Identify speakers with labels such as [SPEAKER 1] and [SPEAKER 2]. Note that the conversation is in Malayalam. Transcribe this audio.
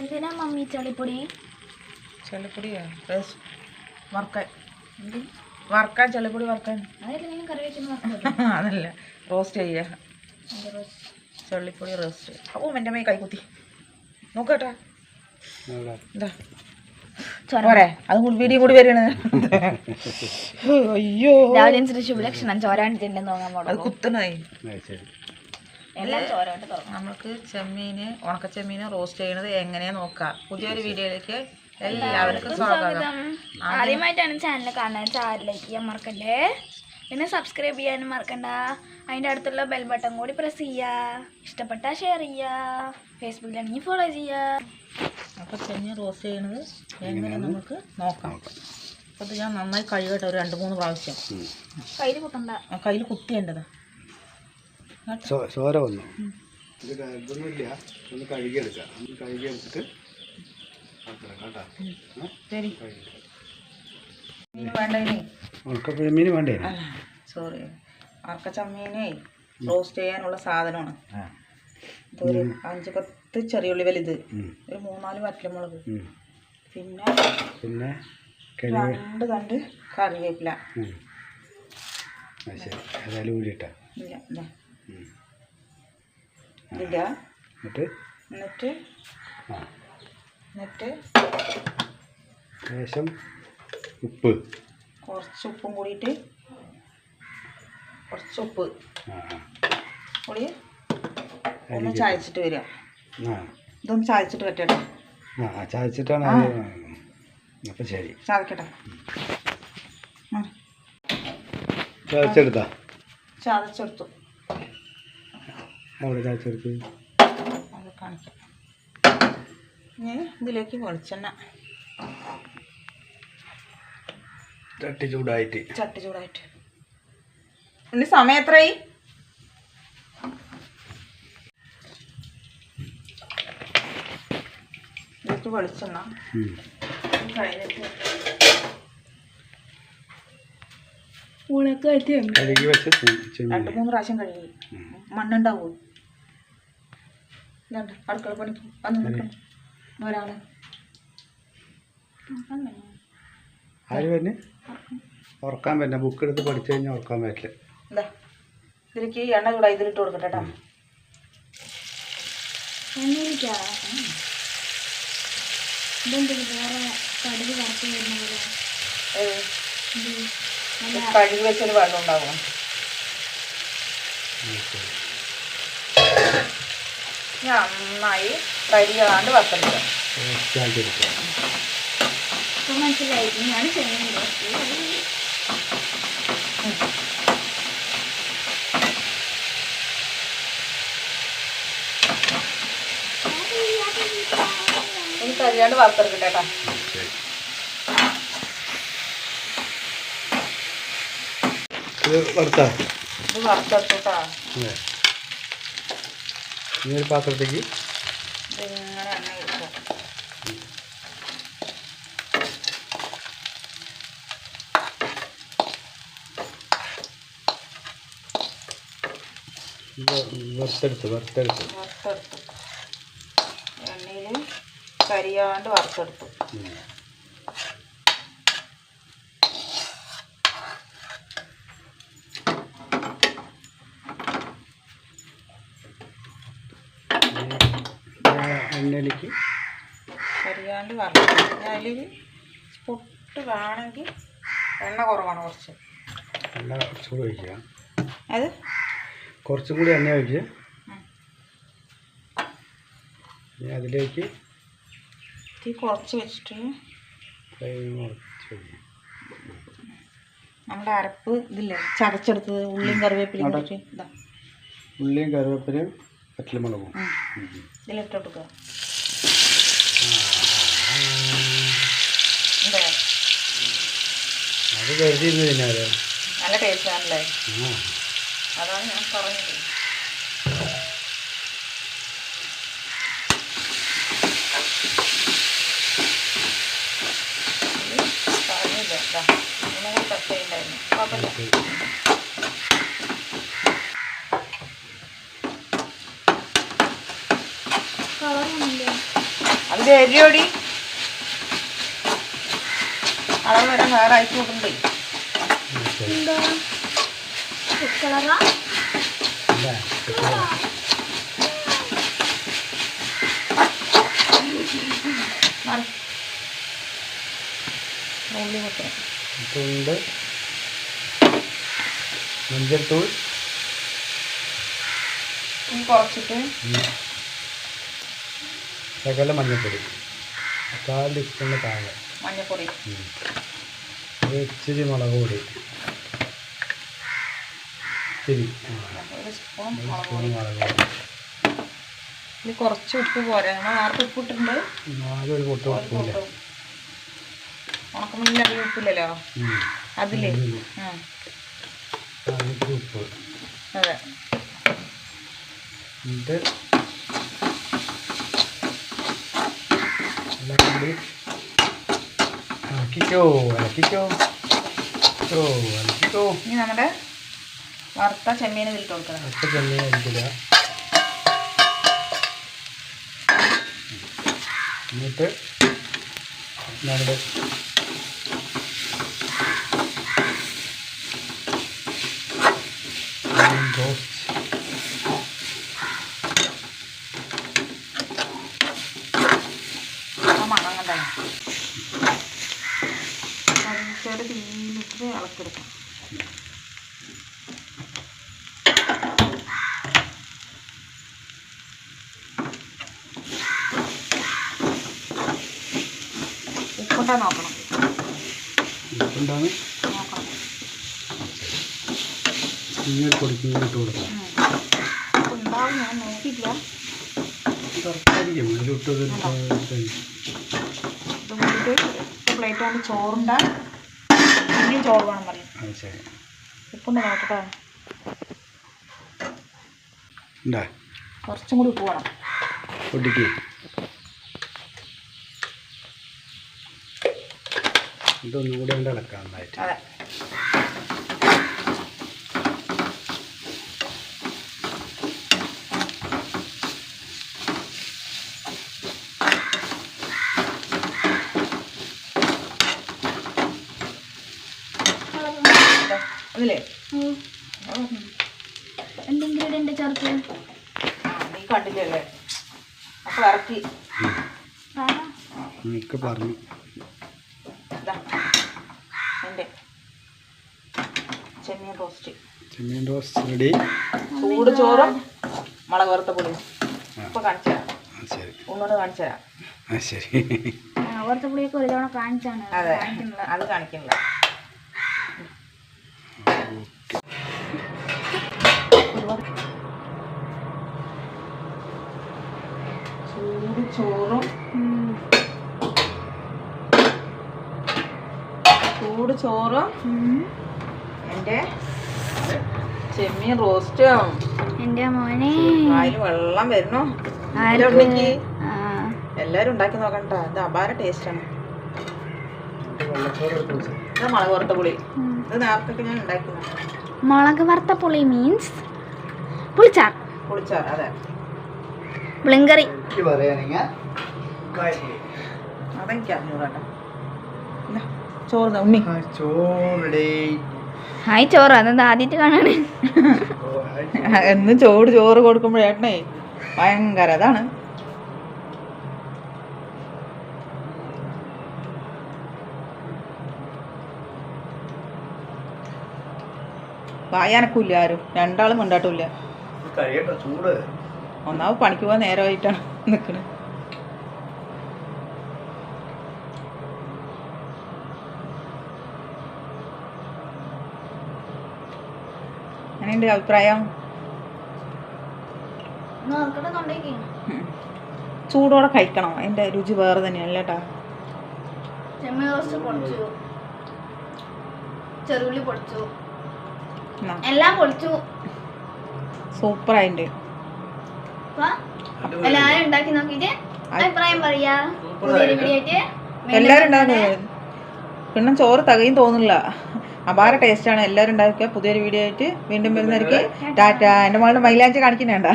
[SPEAKER 1] എന്തിനാ മമ്മി ചളിപ്പൊടി?
[SPEAKER 2] ചെള്ളിപ്പൊടിയാ റേസ് വറുക്കാൻ. വറുക്കാൻ ചെള്ളിപ്പൊടി വറുക്കാൻ.
[SPEAKER 1] അതല്ല ഞാൻ കറി വെക്കുന്ന
[SPEAKER 2] അതല്ല. റോസ്റ്റ് ചെയ്യാ. ചെള്ളിപ്പൊടി റോസ്റ്റ്. ഓ എന്റെ മേ കൈകുത്തി നോക്കട്ടാ എന്താ പോരെ. അതും കൂടി വീഡിയോ കൂടി വരികയാണ്. അയ്യോ.
[SPEAKER 1] രാവിലെ അനുസരിച്ച് ശുഭലക്ഷണം ചോരാണ്ടിട്ടുണ്ടെന്ന് തോന്നാൻ
[SPEAKER 2] അത്
[SPEAKER 1] എല്ലാം
[SPEAKER 2] നമുക്ക് ചെമ്മീന് ഉണക്ക ചെമ്മീന് റോസ്റ്റ് ചെയ്യണത് എങ്ങനെയാ നോക്കാം? പുതിയൊരു വീഡിയോയിലേക്ക് എല്ലാവർക്കും സ്വാഗതം.
[SPEAKER 1] ആദ്യമായിട്ടാണ് ചാനൽ കാണാൻ ചാനലിലേക്ക് ലൈക്ക് ചെയ്യാൻ മറക്കല്ലേ? പിന്നെ സബ്സ്ക്രൈബ് ചെയ്യാനും മറക്കണ്ട. അതിന്റെ അടുത്തുള്ള ബെൽ ബട്ടൺ കൂടി പ്രസ് ചെയ്യുക ഇഷ്ടപ്പെട്ടാൽ ഷെയർ ചെയ്യുക ഫേസ്ബുക്കിലാണെങ്കിൽ ഫോളോ ചെയ്യുക
[SPEAKER 2] അപ്പോൾ ചെമ്മീൻ റോസ്റ്റ് ചെയ്യണത് എങ്ങനെ നമുക്ക് നോക്കാം. അപ്പോൾ ഇത് ഞാൻ നന്നായി കഴുകട്ടെ ഒരു രണ്ട് മൂന്ന് പ്രാവശ്യം.
[SPEAKER 1] കയ്യിൽ കുത്തണ്ട.
[SPEAKER 2] കയ്യിൽ കുത്തിയേണ്ടതാ.
[SPEAKER 3] ചോര വന്നു. ഇത് ക- ഇതൊന്നുമില്ല ഒന്ന് കഴുകിയെടുക്കാം. ഒന്ന് കഴുകിയെടുത്തിട്ട്
[SPEAKER 2] മീൻ വേണ്ട സോറി ചെമ്മീനെ റോസ്റ്റ് ചെയ്യാനുള്ള സാധനമാണ്. ഇതൊരു അഞ്ച് പത്ത് ചെറിയുള്ളി വലുത്. ഒരു മൂന്നാൽ വറ്റലമുളക്. പിന്നെ
[SPEAKER 3] പിന്നെ
[SPEAKER 2] രണ്ട് തണ്ട് കറിവേപ്പില.
[SPEAKER 3] ശരി. ഏതായാലും ഊരിട്ടാ
[SPEAKER 2] ഇല്ല.
[SPEAKER 3] എന്നിട്ട്?
[SPEAKER 2] എന്നിട്ട്? എന്നിട്ട്?
[SPEAKER 3] ശേഷം ഉപ്പ്.
[SPEAKER 2] കുറച്ച് ഉപ്പും കൂടിയിട്ട് കുറച്ച് ഉപ്പ്. കൂടി ഒന്ന് ചായച്ചിട്ട് വരിക ഇതൊന്ന് ചായച്ചിട്ട് പറ്റട്ടെ.
[SPEAKER 3] ആ ചായച്ചിട്ടാണ് അപ്പം ശരി.
[SPEAKER 2] ചാതക്കട്ടെ ആ,
[SPEAKER 3] ചായച്ചെടുത്താ
[SPEAKER 2] ചാതച്ചെടുത്തു.
[SPEAKER 3] അവിടെ ചേർത്ത്
[SPEAKER 2] അത് കാണിക്കാം. ഇനി ഇതിലേക്ക് വെളിച്ചെണ്ണ.
[SPEAKER 3] ചട്ടി ചൂടായിട്ട്.
[SPEAKER 2] ചട്ടി ചൂടായിട്ട്. ഇനി സമയം എത്രയായി? ഇതിലേക്ക് വെളിച്ചെണ്ണ. കഴിഞ്ഞിട്ട്
[SPEAKER 1] ഉണക്കായിട്ട്
[SPEAKER 2] രണ്ട് മൂന്ന് പ്രാവശ്യം കഴുകി. മണ്ണുണ്ടാവൂ ഇതുണ്ട്. അടുക്കള പണിക്ക് വന്ന് നിൽക്കണം? ഒരാൾ.
[SPEAKER 3] ആര് തന്നെ ഉറക്കാൻ പറ്റില്ല ബുക്ക് എടുത്ത് പഠിച്ചു കഴിഞ്ഞാൽ ഉറക്കാൻ പറ്റില്ല
[SPEAKER 2] എന്താ? ഇതിലേക്ക് എണ്ണ ചൂടായി ഇതിലിട്ട് കൊടുക്കട്ടെ കേട്ടോ.
[SPEAKER 1] വരുന്ന
[SPEAKER 2] കഴുകി വെച്ചൊരു വെള്ളം ഉണ്ടാവും നന്നായി കരിയാണ്ട് വറുത്തെടുക്കുക.
[SPEAKER 1] ഇപ്പം മനസ്സിലായി. ഞാൻ ചെയ്യുന്നുണ്ട്
[SPEAKER 2] ഇനി കരിയാണ്ട് വറുത്തെടുക്കട്ടെ കേട്ടോ.
[SPEAKER 3] ഇത് വറുത്താ?
[SPEAKER 2] ഇത് വറുത്തെടുത്തു കേട്ടോ.
[SPEAKER 3] അതെ. ഈ ഒരു പാത്രത്തേക്ക് വറുത്തെടുത്ത് വറുത്തെടുത്ത്.
[SPEAKER 2] വറുത്തെടുത്തു. എണ്ണയിൽ കരിയാണ്ട് വറുത്തെടുത്തു
[SPEAKER 3] ഉം. ഇനി ആ എണ്ണയിലേക്ക്
[SPEAKER 2] കരിയാണ്ട് വറുത്തെടുത്തു അതിൽ പൊട്ട് വേണമെങ്കിൽ എണ്ണ കുറവാണ് കുറച്ച്.
[SPEAKER 3] എണ്ണ കുറച്ചുകൂടി ഒഴിക്കുക.
[SPEAKER 2] അത്?
[SPEAKER 3] കുറച്ചും കൂടി എണ്ണ ഒഴിക്കുക. ഇനി അതിലേക്ക്
[SPEAKER 2] തീ കുറച്ച് വെച്ചിട്ട് നമ്മുടെ അരപ്പ് ഇതില്ലേ? ചതച്ചെടുത്തത് ഉള്ളിയും കറിവേപ്പിലയും ഇതാ.
[SPEAKER 3] ഉള്ളിയും കറിവേപ്പിലയും പച്ചമുളകും
[SPEAKER 2] ഉം. ഇതിലിട്ട് കൊടുക്കുക നല്ല ടേസ്റ്റ് ആണല്ലേ? അതാണ് ഞാൻ പറഞ്ഞത്. പറഞ്ഞില്ല. ഒന്നും കൂടി കട്ട് ചെയ്യണ്ടായിരുന്നു. കുഴപ്പമില്ല
[SPEAKER 1] കളറൊന്നുമില്ല
[SPEAKER 2] അത് ഇത് എരിയോടി അളവ് വരെ വേറെ അയച്ചു കൊടുക്കണ്ടേ
[SPEAKER 3] തുണ്ട്. മഞ്ഞൾത്തൂൾ
[SPEAKER 2] ഇനി കുറച്ചിട്ട്
[SPEAKER 3] ശകല മഞ്ഞൾപ്പൊടി കാൽ ടീസ്പൂണിന് താഴെ.
[SPEAKER 2] മഞ്ഞൾപ്പൊടി.
[SPEAKER 3] ഒരു ഇച്ചിരി മുളക് പൊടി.
[SPEAKER 2] സ്പൂൺ മുളക് പൊടി. ഇത് കുറച്ച് ഉപ്പ് പോരാ. നമ്മൾ നേരത്തെ ഉപ്പ് ഇട്ടിട്ടുണ്ട്?
[SPEAKER 3] പൊട്ട് ഉപ്പില്ല?
[SPEAKER 2] ഉണക്കമീനിൽ അധികം ഉപ്പില്ലല്ലോ?
[SPEAKER 3] ഉപ്പ്.
[SPEAKER 2] അതെ.
[SPEAKER 3] എന്നിട്ട് കൂടി ഇളക്കിക്കോ ഇളക്കിക്കോ ഓ ഇളക്കിക്കോ
[SPEAKER 2] ഇനി നമ്മുടെ വറുത്ത ചെമ്മീൻ ഇതിലിട്ട് കൊടുക്കണം.
[SPEAKER 3] വറുത്ത ചെമ്മീൻ അടിക്കില്ല എന്നിട്ട് നമ്മുടെ റോസ്റ്റ്
[SPEAKER 2] ചെറു തീയിലിട്ട് ഇളക്കിയെടുക്കാം ഉപ്പുണ്ടാ നോക്കണം. നോക്കണം.
[SPEAKER 3] ഇങ്ങനെ ഇട്ട്.
[SPEAKER 2] ഞാൻ നോക്കിയില്ല
[SPEAKER 3] കറക്റ്റായിരിക്കും. അതിലിട്ടത്
[SPEAKER 2] ഇത് കൂട്ടിയിട്ട് പ്ലേറ്റ് കൊണ്ട് ചോറുണ്ട. ഇനിയും ചോറ് വേണം പറയും.
[SPEAKER 3] ശരി.
[SPEAKER 2] നോക്കട്ടെ കുറച്ചും കൂടി ഉപ്പ് വേണം.
[SPEAKER 3] പൊടിക്ക് ഇതൊന്നും കൂടി അതിന്റെ ഇളക്കാം നന്നായിട്ട്.
[SPEAKER 2] അതെ. അതില്ലേ
[SPEAKER 1] എന്ത് ഇൻഗ്രീഡിയന്റ് ചേർത്ത്
[SPEAKER 2] ആ നീ കണ്ടില്ലല്ലേ അപ്പോൾ ഇറക്കി.
[SPEAKER 3] എനിക്ക് പറഞ്ഞു.
[SPEAKER 2] ഇതാ. എന്റെ ചെമ്മീൻ റോസ്റ്റ്
[SPEAKER 3] ചെമ്മീൻ റോസ്റ്റ് റെഡി
[SPEAKER 2] ചൂട് ചോറും മുളക് വറുത്ത
[SPEAKER 3] പുളിയും.
[SPEAKER 2] ഇപ്പോൾ കാണിച്ചു തരാം.
[SPEAKER 3] ശരി.
[SPEAKER 2] കാണിച്ചു തരാം.
[SPEAKER 3] ആ ശരി.
[SPEAKER 1] പുളിയൊക്കെ ഒരു തവണ കാണിച്ചാണ്
[SPEAKER 2] അതെ.
[SPEAKER 1] കാണിക്കുന്നില്ല
[SPEAKER 2] അത് കാണിക്കണില്ല ചോറും. ചൂട് ചോറും.
[SPEAKER 1] എന്റെ
[SPEAKER 2] എന്റെ ചെമ്മീൻ റോസ്റ്റും
[SPEAKER 1] എന്റെ മോനെ.
[SPEAKER 2] വായിൽ വെള്ളം വരുന്നു എല്ലാരും ഉണ്ടാക്കി നോക്കണ്ട. ഇത് അപാര ടേസ്റ്റാണ് മുളക് വറുത്ത പുളി. ഇത് നേരത്തെ ഞാൻ ഉണ്ടാക്കി
[SPEAKER 1] മുളക് വറുത്ത പുളി മീൻസ് പുളിച്ചാർ
[SPEAKER 2] പുളിച്ചാർ അതെ.
[SPEAKER 1] പുളിങ്കറി.
[SPEAKER 3] എനിക്ക്
[SPEAKER 2] അതെനിക്ക് ഇതാ, ചോറ്
[SPEAKER 3] ചോറേ
[SPEAKER 1] ഹായ് ചോറ് അതെന്താ ആദ്യമായിട്ട് കാണാണ്
[SPEAKER 2] എന്ന് ചോട് ചോറ് കൊടുക്കുമ്പോഴേട്ടനേ ഭയങ്കര അതാണ് വായാനക്കൂല്ല ആരും. രണ്ടാളും കൊണ്ടാട്ടില്ല ഒന്നാമത് പണിക്ക് പോകാൻ നേരമായിട്ടാണ്. നിൽക്കുന്നത് എങ്ങനെയുണ്ട് അഭിപ്രായം? ചൂടോടെ കഴിക്കണം? അതിന്റെ രുചി വേറെ തന്നെയാണ് കേട്ടാ
[SPEAKER 1] ചെറുള്ളി എല്ലാം പൊളിച്ചു
[SPEAKER 2] സൂപ്പറായിട്ടുണ്ട്
[SPEAKER 1] എല്ലാരും ഉണ്ടാക്കി നോക്കിയിട്ട് അഭിപ്രായം പറയാ.
[SPEAKER 2] ഉണ്ടാക്കുന്നത് പിന്നെ ചോറ് തകയും തോന്നില്ല അപാര ടേസ്റ്റാണ് എല്ലാവരും ഉണ്ടാക്കുക പുതിയൊരു വീഡിയോ ആയിട്ട് വീണ്ടും വരുന്നവർക്ക് ടാറ്റ. എന്റെ മോളുടെ മൈലാഞ്ചി കാണിക്കുന്നുണ്ട.